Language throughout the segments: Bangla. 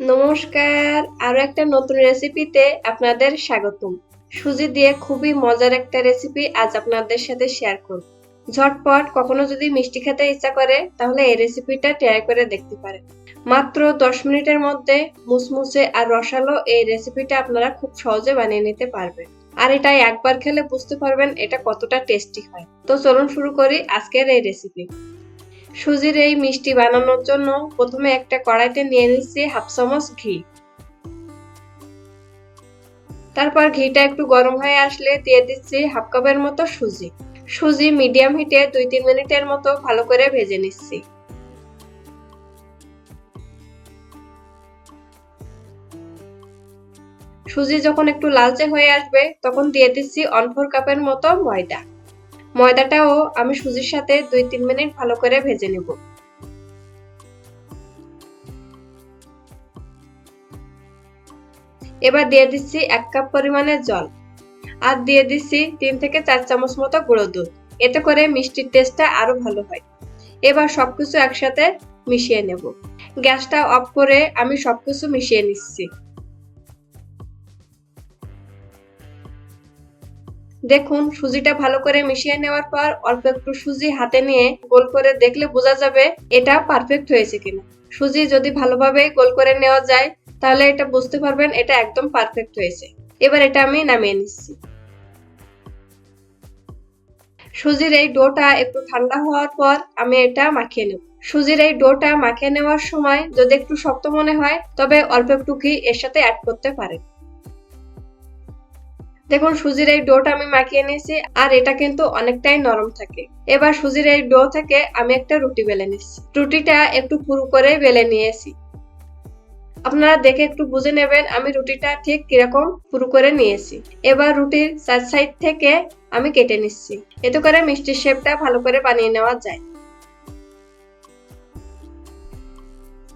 নমস্কার, আরও একটা নতুন রেসিপিতে আপনাদের স্বাগতম। সুজি দিয়ে খুবই মজার একটা রেসিপি আজ আপনাদের সাথে শেয়ার করব। ঝটপট, কখনো যদি মিষ্টি খেতে ইচ্ছা করে, তাহলে এই রেসিপিটা ট্রাই করে দেখতে পারেন। মাত্র দশ মিনিটের মধ্যে মুসমুসে আর রসালো এই রেসিপিটা আপনারা খুব সহজে বানিয়ে নিতে পারবেন। আর এটা একবার খেলে বুঝতে পারবেন এটা কতটা টেস্টি হয়। তো চলুন শুরু করি আজকের এই রেসিপি সুজির এই মিষ্টি বানানোর জন্য প্রথমে একটা কড়াইতে নিয়ে নিচ্ছি হাফ চামচ ঘি। তারপর ঘিটা একটু গরম হয়ে আসলে দিয়ে দিচ্ছি হাফ কাপের মতো সুজি। সুজি মিডিয়াম হিটে দুই তিন মিনিটের মতো ভালো করে ভেজে নিচ্ছি। সুজি যখন একটু লালচে হয়ে আসবে, তখন দিয়ে দিচ্ছি অন ফোর কাপের মতো ময়দা। ময়দাটাও আমি সুজির সাথে দুই তিন মিনিট ভালো করে ভেজে নেব। এবার দিয়ে দিচ্ছি এক কাপ পরিমাণের জল আর দিয়ে দিচ্ছি তিন থেকে চার চামচ মতো গুঁড়ো দুধ। এতে করে মিষ্টির টেস্টটা আরও ভালো হয়। এবার সবকিছু একসাথে মিশিয়ে নেব। গ্যাসটা অফ করে আমি সবকিছু মিশিয়ে নিচ্ছি। দেখুন, সুজিটা ভালো করে মিশিয়ে নেওয়ার পর অল্প একটু সুজি হাতে নিয়ে গোল করে দেখলে বোঝা যাবে এটা পারফেক্ট হয়েছে কিনা। সুজি যদি ভালোভাবে গোল করে নেওয়া যায়, তাহলে এটা বুঝতে পারবেন এটা একদম পারফেক্ট হয়েছে। এবার এটা আমি নামিয়ে নিচ্ছি। সুজির এই ডোটা একটু ঠান্ডা হওয়ার পর আমি এটা মাখিয়ে নেব। সুজির এই ডোটা মাখিয়ে নেওয়ার সময় যদি একটু শক্ত মনে হয়, তবে অল্প একটু ঘি এর সাথে অ্যাড করতে পারেন। দেখুন, সুজির এই ডোটা আমি মাখিয়ে নিয়েছি, আর এটা কিন্তু অনেকটাই নরম থাকে। এবার সুজির এই ডো থেকে আমি একটা রুটি বেলে নিচ্ছি। রুটিটা একটু পুরু করে বেলে নিয়েছি। আপনারা দেখে একটু বুঝে নেবেন আমি রুটিটা ঠিক কীরকম পুরু করে নিয়েছি। এবার রুটির চার সাইড থেকে আমি কেটে নিচ্ছি। এতে করে মিষ্টির শেপটা ভালো করে বানিয়ে নেওয়া যায়।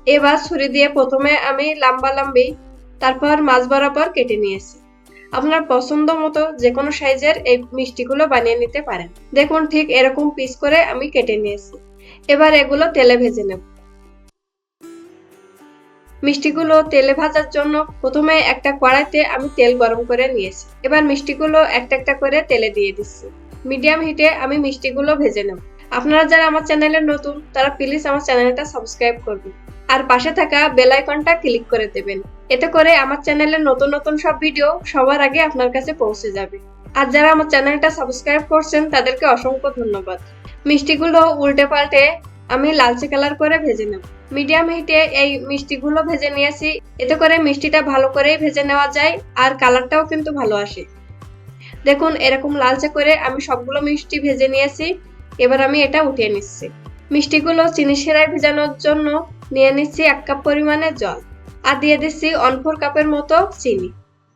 এবার ছুরি দিয়ে প্রথমে আমি লম্বা লম্বি, তারপর মাছ বরাবর কেটে নিয়েছি। আপনার পছন্দ মতো যে কোনো সাইজের এই মিষ্টিগুলো বানিয়ে নিতে পারেন। দেখুন ঠিক এরকম পিস করে আমি কেটে নিয়েছি। এবার এগুলো তেলে ভেজে নেব। মিষ্টিগুলো তেলে ভাজার জন্য প্রথমে একটা কড়াইতে আমি তেল গরম করে নিয়েছি। এবার মিষ্টিগুলো একটা একটা করে তেলে দিয়ে দিচ্ছি। মিডিয়াম হিটে আমি মিষ্টিগুলো ভেজে নেব। আপনারা যারা আমার চ্যানেলে নতুন, তারা প্লিজ আমার চ্যানেলটা সাবস্ক্রাইব করবেন। আর পাশে থাকা বেল আইকনটা ক্লিক করে দেবেন। এতে করে আমার চ্যানেলের নতুন নতুন সব ভিডিও সবার আগে আপনার কাছে পৌঁছে যাবে। আর যারা আমার চ্যানেলটা সাবস্ক্রাইব করছেন, তাদেরকে অসংখ্য ধন্যবাদ। মিষ্টিগুলো উল্টে পাল্টে আমি লালচে কালার করে ভেজে নেব। মিডিয়াম হিটে এই মিষ্টিগুলো ভেজে নিয়েছি। এতে করে মিষ্টিটা ভালো করেই ভেজে নেওয়া যায়, আর কালারটাও কিন্তু ভালো আসে। দেখুন, এরকম লালচে করে আমি সবগুলো মিষ্টি ভেজে নিয়েছি। এবার আমি এটা উঠিয়ে নিচ্ছি। মিষ্টিগুলো চিনি সেরায় ভেজানোর জন্য নিয়ে নিচ্ছি এক কাপ পরিমাণে জল আর দিয়ে দিচ্ছি অনফোর কাপের মতো চিনি।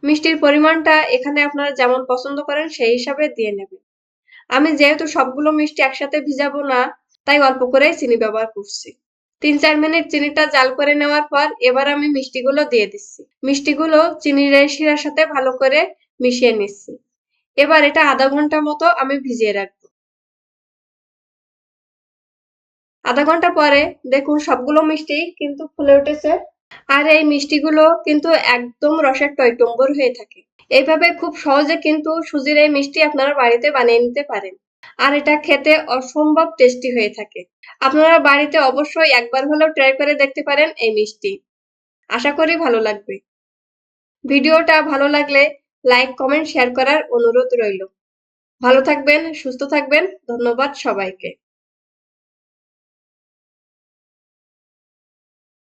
মিষ্টির পরিমাণটা এখানে আপনারা যেমন পছন্দ করেন সেই হিসাবে দিয়ে নেবেন। আমি যেহেতু সবগুলো মিষ্টি একসাথে ভিজাবো না, তাই অল্প করেই চিনি ব্যবহার করছি। তিন চার মিনিট চিনিটা জাল করে নেওয়ার পর এবার আমি মিষ্টিগুলো দিয়ে দিচ্ছি। মিষ্টিগুলো চিনির শিরার সাথে ভালো করে মিশিয়ে নিচ্ছি। এবার এটা আধা ঘণ্টা মতো আমি ভিজিয়ে রাখব। আধা ঘণ্টা পরে দেখুন সবগুলো মিষ্টি কিন্তু ফুলে উঠেছে। আর এই মিষ্টিগুলো কিন্তু একদম রসের টইটম্বর হয়ে থাকে। এইভাবে খুব সহজে কিন্তু সুজির এই মিষ্টি আপনারা বাড়িতে বানিয়ে নিতে পারেন। আর এটা খেতে অসম্ভব টেস্টি হয়ে থাকে। আপনারা বাড়িতে অবশ্যই একবার হলেও ট্রাই করে দেখতে পারেন এই মিষ্টি। আশা করি ভালো লাগবে। ভিডিওটা ভালো লাগলে লাইক কমেন্ট শেয়ার করার অনুরোধ রইল। ভালো থাকবেন, সুস্থ থাকবেন। ধন্যবাদ সবাইকে।